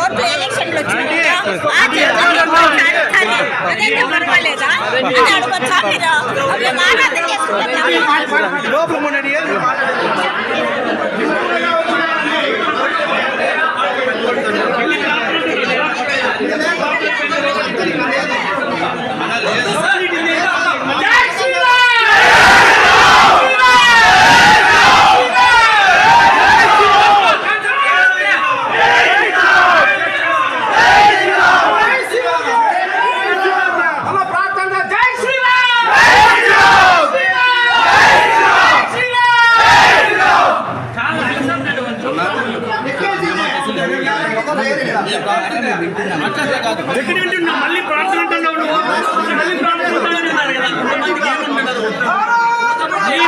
ఓట్లు ఎలక్షన్లు వచ్చినాయి ఆ జగన్ మాట్లాడుతాను. అదైతే పర్వాలేదా? అది అడగొచ్చా మీరు? అవి మాట్లాడదు చేసుకుంటాం. లోపల நீ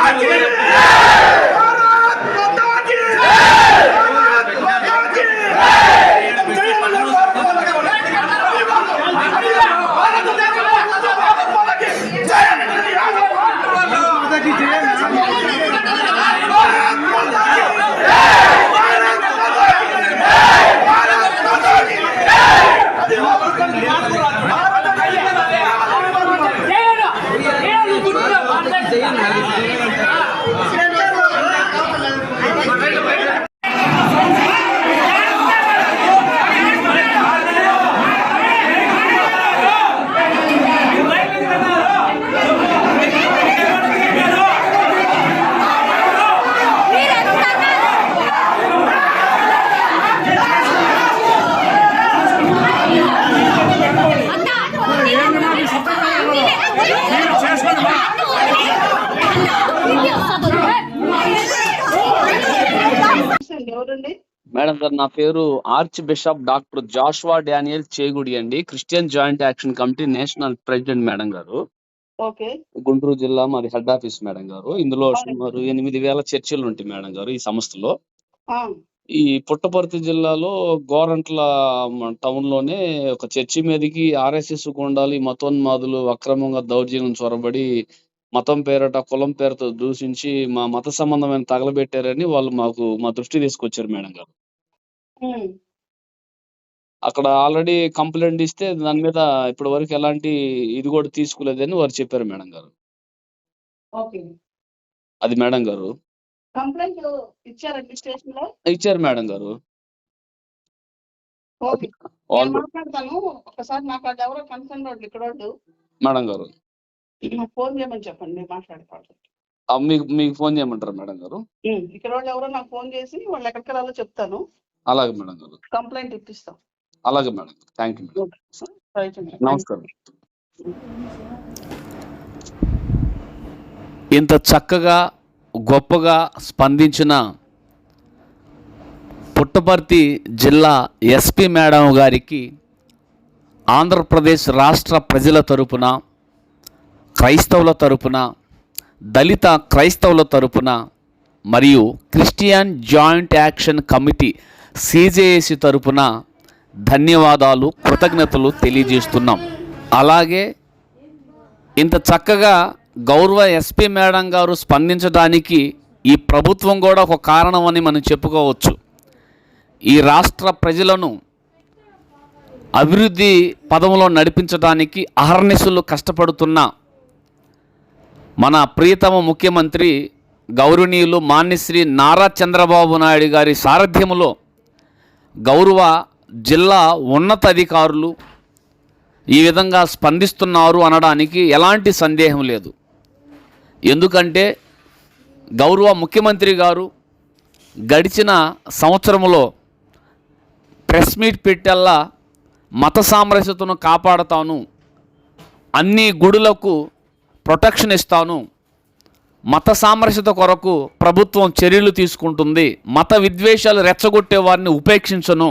గారు నా పేరు archbishop doctor Joshua Daniel Chegudi అండి. Christian joint action committee national president madam గారు. గుంటూరు జిల్లా మరి హెడ్ ఆఫీస్ మేడం గారు. ఇందులో సుమారు ఎనిమిది వేల చర్చిలు ఉంటాయి మేడం గారు ఈ సంస్థలో. ఈ పుట్టపర్తి జిల్లాలో గోరంట్ల టౌన్లోనే ఒక చర్చి మీదకి ఆర్ఎస్ఎస్ గుండాలు ఈ మతోన్మాదులు అక్రమంగా దౌర్జన్యం చొరబడి మతం పేరట కులం పేరుతో దూషించి మా మత సంబంధమైన తగలబెట్టారని వాళ్ళు మాకు మా దృష్టి తీసుకొచ్చారు మేడం గారు. అక్కడ ఆల్రెడీ కంప్లైంట్ ఇస్తే దాని మీద ఇప్పటి వరకు ఎలాంటి ఇది కూడా తీసుకోలేదని వారు చెప్పారు మేడం గారు. ఓకే. అది మేడం గారు. కంప్లైంట్ ఇచ్చారండి స్టేషన్లో ఇచ్చారు మేడం గారు. ఓకే. నేను వాళ్ళు మాట్లాడతాను. ఒకసారి నాకు అది ఎవరో కన్సర్న్ వాళ్ళు ఇక్కడ వాళ్ళు మేడం గారు. ఫోన్ చేయమని చెప్పండి నేను మాట్లాడుకోవాలి ఆ, మీకు మీకు ఫోన్ చేయమంటారు మేడం గారు? ఇక్కడ వాళ్ళు ఎవరో నాకు ఫోన్ చేసి వాళ్ళు ఎక్కడికి వెళ్ళాలో చెప్తాను. అలాగే మేడం గారు. కంప్లైంట్ ఇప్పిస్తాం. అలాగే మేడం. Thank you madam. నమస్కారం. ఇంత చక్కగా గొప్పగా స్పందించిన పుట్టపర్తి జిల్లా ఎస్పీ మేడం గారికి ఆంధ్రప్రదేశ్ రాష్ట్ర ప్రజల తరపున క్రైస్తవుల తరపున దళిత క్రైస్తవుల తరపున మరియు Christian joint action committee CJAC తరపున ధన్యవాదాలు కృతజ్ఞతలు తెలియజేస్తున్నాం. అలాగే ఇంత చక్కగా గౌరవ ఎస్పీ మేడం గారు స్పందించడానికి ఈ ప్రభుత్వం కూడా ఒక కారణం అని మనం చెప్పుకోవచ్చు. ఈ రాష్ట్ర ప్రజలను అభివృద్ధి పదంలో నడిపించడానికి అహర్నిశలు కష్టపడుతున్న మన ప్రియతమ ముఖ్యమంత్రి గౌరవనీయులు మాన్యశ్రీ నారా చంద్రబాబు నాయుడు గారి సారథ్యంలో గౌరవ జిల్లా ఉన్నతాధికారులు ఈ విధంగా స్పందిస్తున్నారు అనడానికి ఎలాంటి సందేహం లేదు. ఎందుకంటే గౌరవ ముఖ్యమంత్రి గారు గడిచిన సంవత్సరంలో ప్రెస్ మీట్ పెట్టల్లా మత సామరస్యతను కాపాడతాను అన్ని గుడులకు ప్రొటెక్షన్ ఇస్తాను మత సామరస్యత కొరకు ప్రభుత్వం చర్యలు తీసుకుంటుంది. మత విద్వేషాలు రెచ్చగొట్టే వారిని ఉపేక్షించను.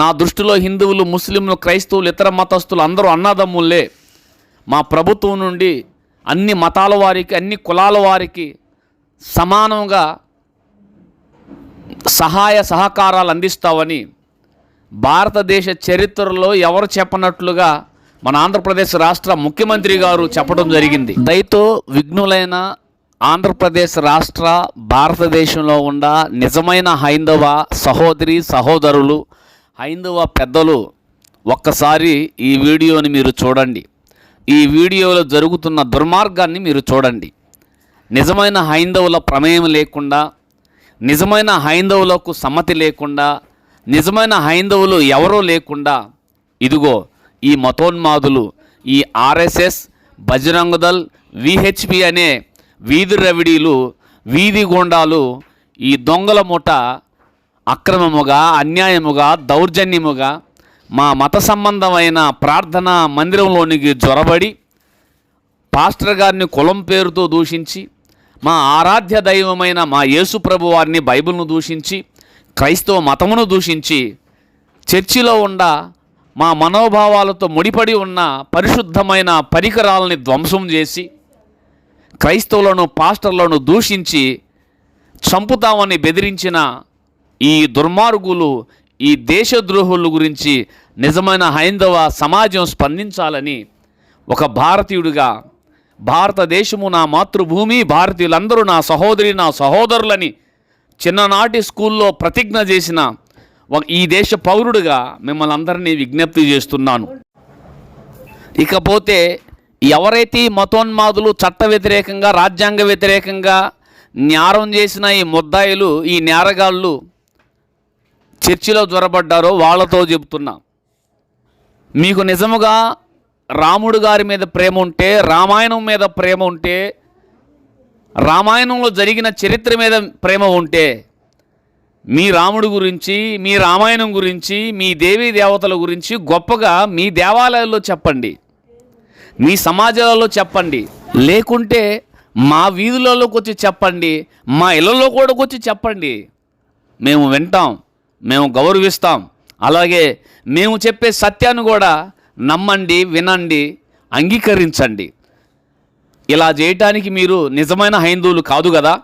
నా దృష్టిలో హిందువులు ముస్లింలు క్రైస్తవులు ఇతర మతస్థులు అందరూ అన్నదమ్ములే. మా ప్రభుత్వం నుండి అన్ని మతాల వారికి అన్ని కులాల వారికి సమానంగా సహాయ సహకారాలు అందిస్తామని భారతదేశ చరిత్రలో ఎవరు చెప్పనట్లుగా మన ఆంధ్రప్రదేశ్ రాష్ట్ర ముఖ్యమంత్రి గారు చెప్పడం జరిగింది. దయతో విఘ్నులైన ఆంధ్రప్రదేశ్ రాష్ట్ర భారతదేశంలో ఉన్న నిజమైన హైందవ సహోదరి సహోదరులు హైందవ పెద్దలు ఒక్కసారి ఈ వీడియోని మీరు చూడండి. ఈ వీడియోలో జరుగుతున్న దుర్మార్గాన్ని మీరు చూడండి. నిజమైన హైందవుల ప్రమేయం లేకుండా నిజమైన హైందవులకు సమ్మతి లేకుండా నిజమైన హైందవులు ఎవరూ లేకుండా ఇదిగో ఈ మతోన్మాదులు ఈ ఆర్ఎస్ఎస్ బజరంగదల్ విహెచ్పి అనే వీధి రవిడీలు వీధి గుండాలు ఈ దొంగల ముఠ అక్రమముగా అన్యాయముగా దౌర్జన్యముగా మా మత సంబంధమైన ప్రార్థనా మందిరంలోనికి జొరబడి పాస్టర్ గారిని కులం పేరుతో దూషించి మా ఆరాధ్య దైవమైన మా యేసుప్రభు వారిని బైబిల్ను దూషించి క్రైస్తవ మతమును దూషించి చర్చిలో ఉండ మా మనోభావాలతో ముడిపడి ఉన్న పరిశుద్ధమైన పరికరాలని ధ్వంసం చేసి క్రైస్తవులను పాస్టర్లను దూషించి చంపుతామని బెదిరించిన ఈ దుర్మార్గులు ఈ దేశద్రోహుల గురించి నిజమైన హైందవ సమాజం స్పందించాలని ఒక భారతీయుడిగా భారతదేశము నా మాతృభూమి భారతీయులందరూ నా సహోదరి నా సహోదరులని చిన్ననాటి స్కూల్లో ప్రతిజ్ఞ చేసిన ఈ దేశ పౌరుడిగా మిమ్మల్ని అందరినీ విజ్ఞప్తి చేస్తున్నాను. ఇకపోతే ఎవరైతే ఈ మతోన్మాదులు చట్ట వ్యతిరేకంగా రాజ్యాంగ వ్యతిరేకంగా నేరం చేసిన ఈ ముద్దాయిలు ఈ నేరగాళ్ళు చర్చిలో జ్వరబడ్డారో వాళ్ళతో చెబుతున్నా. మీకు నిజముగా రాముడు గారి మీద ప్రేమ ఉంటే రామాయణం మీద ప్రేమ ఉంటే రామాయణంలో జరిగిన చరిత్ర మీద ప్రేమ ఉంటే మీ రాముడు గురించి మీ రామాయణం గురించి మీ దేవీ దేవతల గురించి గొప్పగా మీ దేవాలయాల్లో చెప్పండి. మీ సమాజాలలో చెప్పండి. లేకుంటే మా వీధులలోకి వచ్చి చెప్పండి. మా ఇళ్ళలో కూడా వచ్చి చెప్పండి. మేము వింటాం. మేము గౌరవిస్తాం. అలాగే మేము చెప్పే సత్యాన్ని కూడా నమ్మండి వినండి అంగీకరించండి. ఇలా చేయటానికి మీరు నిజమైన హైందువులు కాదు కదా?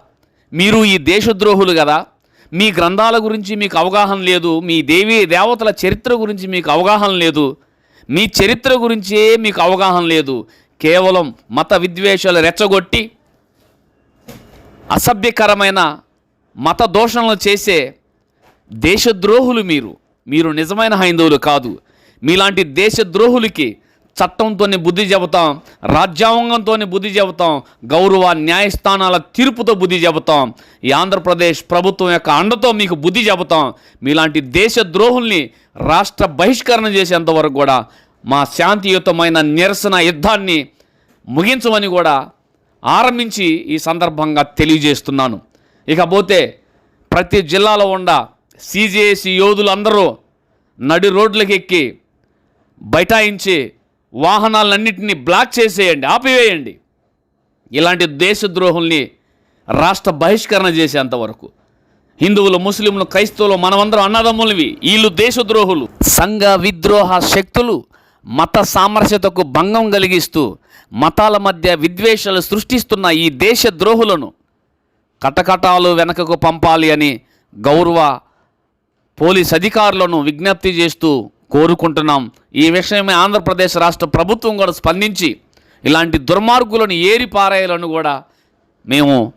మీరు ఈ దేశద్రోహులు కదా? మీ గ్రంథాల గురించి మీకు అవగాహన లేదు. మీ దేవీ దేవతల చరిత్ర గురించి మీకు అవగాహన లేదు. మీ చరిత్ర గురించే మీకు అవగాహన లేదు. కేవలం మత విద్వేషాలు రెచ్చగొట్టి అసభ్యకరమైన మత దోషణలు చేసే దేశద్రోహులు మీరు. మీరు నిజమైన హైందవులు కాదు. మీలాంటి దేశద్రోహులకి చట్టంతోనే బుద్ధి చెబుతాం రాజ్యాంగంతో బుద్ధి చెబుతాం గౌరవ న్యాయస్థానాల తీర్పుతో బుద్ధి చెబుతాం. ఈ ఆంధ్రప్రదేశ్ ప్రభుత్వం యొక్క అండతో మీకు బుద్ధి చెబుతాం. మీలాంటి దేశద్రోహుల్ని రాష్ట్ర బహిష్కరణ చేసేంతవరకు కూడా మా శాంతియుతమైన నిరసన యుద్ధాన్ని ముగించమని కూడా ఆరంభించి ఈ సందర్భంగా తెలియజేస్తున్నాను. ఇకపోతే ప్రతి జిల్లాలో ఉండ సీజీఏసీ యోధులందరూ నడి రోడ్లకెక్కి బైఠాయించి వాహనాలన్నింటినీ బ్లాక్ చేసేయండి ఆపివేయండి. ఇలాంటి దేశద్రోహుల్ని రాష్ట్ర బహిష్కరణ చేసేంతవరకు. హిందువులు ముస్లింలు క్రైస్తవులు మనమందరం అన్నదమ్ములవి వీళ్ళు దేశద్రోహులు. సంఘ విద్రోహ శక్తులు మత సామరస్యతకు భంగం కలిగిస్తూ మతాల మధ్య విద్వేషాలు సృష్టిస్తున్న ఈ దేశద్రోహులను కటకటాలు వెనకకు పంపాలి అని గౌరవ పోలీస్ అధికారులను విజ్ఞప్తి చేస్తూ కోరుకుంటున్నాం. ఈ విషయమే ఆంధ్రప్రదేశ్ రాష్ట్ర ప్రభుత్వం కూడా స్పందించి ఇలాంటి దుర్మార్గులను ఏరి పారేయాలని కూడా మేము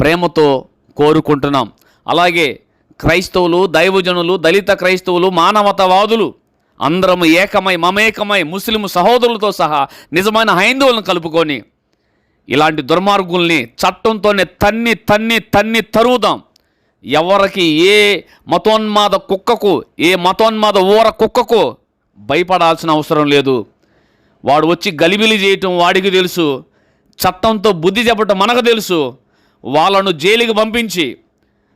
ప్రేమతో కోరుకుంటున్నాం. అలాగే క్రైస్తవులు దైవజనులు దళిత క్రైస్తవులు మానవతవాదులు అందరం ఏకమై మమేకమై ముస్లిం సహోదరులతో సహా నిజమైన హైందవులను కలుపుకొని ఇలాంటి దుర్మార్గుల్ని చట్టంతోనే తన్ని తన్ని తన్ని తరుగుదాం. ఎవరికి ఏ మతోన్మాద కుక్కకు ఏ మతోన్మాద ఊర కుక్కకు భయపడాల్సిన అవసరం లేదు. వాడు వచ్చి గలిబిలి చేయటం వాడికి తెలుసు. చట్టంతో బుద్ధి చెప్పటం మనకు తెలుసు. వాళ్ళను జైలుకి పంపించి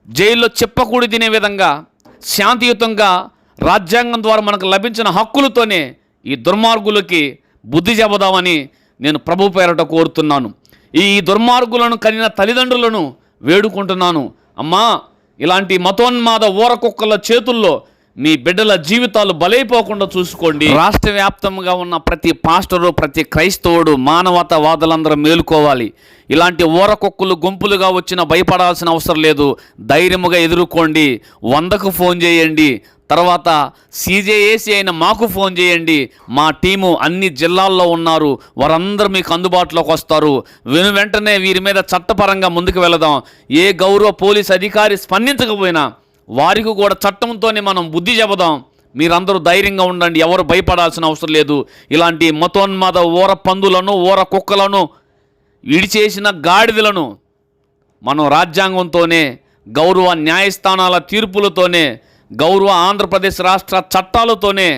జైల్లో చెప్పకూడి తినే విధంగా శాంతియుతంగా రాజ్యాంగం ద్వారా మనకు లభించిన హక్కులతోనే ఈ దుర్మార్గులకి బుద్ధి చెబుదామని నేను ప్రభు పేరట కోరుతున్నాను. ఈ దుర్మార్గులను కలిగిన తల్లిదండ్రులను వేడుకుంటున్నాను. అమ్మా ఇలాంటి మతోన్మాద ఊర కుక్కల చేతుల్లో మీ బిడ్డల జీవితాలు బలైపోకుండా చూసుకోండి. రాష్ట్ర వ్యాప్తంగా ఉన్న ప్రతి పాస్టరు ప్రతి క్రైస్తవుడు మానవతవాదులందరూ మేలుకోవాలి. ఇలాంటి ఊరకొక్కులు గుంపులుగా వచ్చిన భయపడాల్సిన అవసరం లేదు. ధైర్యముగా ఎదుర్కోండి. వందకు ఫోన్ చేయండి. తర్వాత సీజేఏసీ అయిన మాకు ఫోన్ చేయండి. మా టీము అన్ని జిల్లాల్లో ఉన్నారు. వారందరూ మీకు అందుబాటులోకి వస్తారు. వెను వెంటనే వీరి మీద చట్టపరంగా ముందుకు వెళదాం. ఏ గౌరవ పోలీస్ అధికారి స్పందించకపోయినా వారికి కూడా చట్టంతోనే మనం బుద్ధి చెబుదాం. మీరందరూ ధైర్యంగా ఉండండి. ఎవరు భయపడాల్సిన అవసరం లేదు. ఇలాంటి మతోన్మాద ఊర పందులను ఊర కుక్కలను ఇడిచేసిన గాడిదలను మనం రాజ్యాంగంతోనే గౌరవ న్యాయస్థానాల తీర్పులతోనే గౌరవ ఆంధ్రప్రదేశ్ రాష్ట్ర చట్టాలతోనే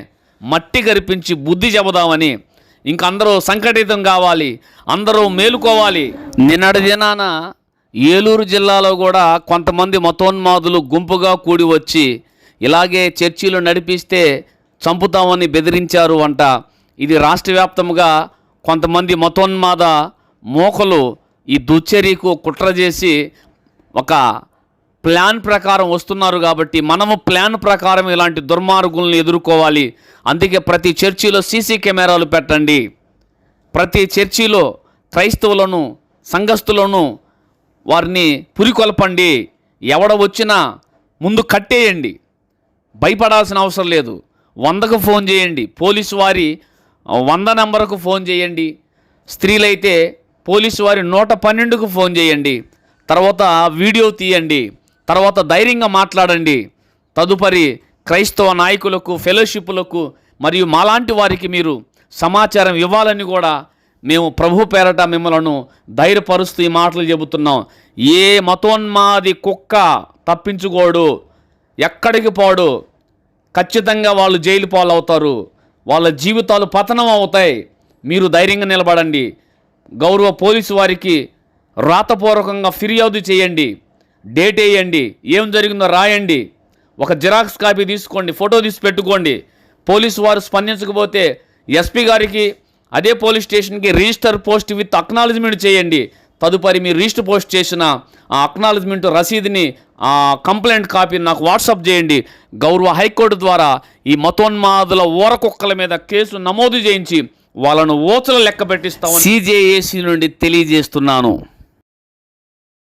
మట్టి గరిపించి బుద్ధి చెబుదామని ఇంక అందరూ సంఘటితం కావాలి అందరూ మేలుకోవాలి. నిన్నటి దినాన ఏలూరు జిల్లాలో కూడా కొంతమంది మతోన్మాదులు గుంపుగా కూడి వచ్చి ఇలాగే చర్చీలు నడిపిస్తే చంపుతామని బెదిరించారు అంట. ఇది రాష్ట్ర వ్యాప్తంగా కొంతమంది మతోన్మాద మోకలు ఈ దుశ్చర్యకు కుట్ర చేసి ఒక ప్లాన్ ప్రకారం వస్తున్నారు కాబట్టి మనము ప్లాన్ ప్రకారం ఇలాంటి దుర్మార్గులను ఎదుర్కోవాలి. అందుకే ప్రతి చర్చిలో సీసీ కెమెరాలు పెట్టండి. ప్రతి చర్చిలో క్రైస్తవులను సంఘస్థులను వారిని పురికొల్పండి. ఎవడ వచ్చినా ముందు కట్టేయండి. భయపడాల్సిన అవసరం లేదు. వందకు ఫోన్ చేయండి. పోలీసు వారి వంద నెంబర్కు ఫోన్ చేయండి. స్త్రీలైతే పోలీసు వారి నూట పన్నెండుకు ఫోన్ చేయండి. తర్వాత వీడియో తీయండి. తర్వాత ధైర్యంగా మాట్లాడండి. తదుపరి క్రైస్తవ నాయకులకు ఫెలోషిప్లకు మరియు మాలాంటి వారికి మీరు సమాచారం ఇవ్వాలని కూడా మేము ప్రభు పేరట మిమ్మలను ధైర్యపరుస్తూ ఈ మాటలు చెబుతున్నాం. ఏ మతోన్మాది కుక్క తప్పించుకోడు ఎక్కడికి పోడు ఖచ్చితంగా వాళ్ళు జైలు పాలవుతారు వాళ్ళ జీవితాలు పతనం అవుతాయి. మీరు ధైర్యంగా నిలబడండి. గౌరవ పోలీసు వారికి రాతపూర్వకంగా ఫిర్యాదు చేయండి. డేట్ వేయండి. ఏం జరిగిందో రాయండి. ఒక జిరాక్స్ కాపీ తీసుకోండి ఫోటో తీసి పెట్టుకోండి. పోలీసు వారు స్పందించకపోతే ఎస్పీ గారికి అదే పోలీస్ స్టేషన్కి రిజిస్టర్ పోస్ట్ విత్ అక్నాలజ్మెంట్ చేయండి. తదుపరి మీరు రిజిస్టర్ పోస్ట్ చేసిన ఆ అక్నాలజ్మెంట్ రసీదుని ఆ కంప్లైంట్ కాపీని నాకు వాట్సాప్ చేయండి. గౌరవ హైకోర్టు ద్వారా ఈ మతోన్మాదుల ఊరకుక్కల మీద కేసు నమోదు చేయించి వాళ్ళను ఓచలు లెక్క పెట్టిస్తామని సిజేఏసీ నుండి తెలియజేస్తున్నాను.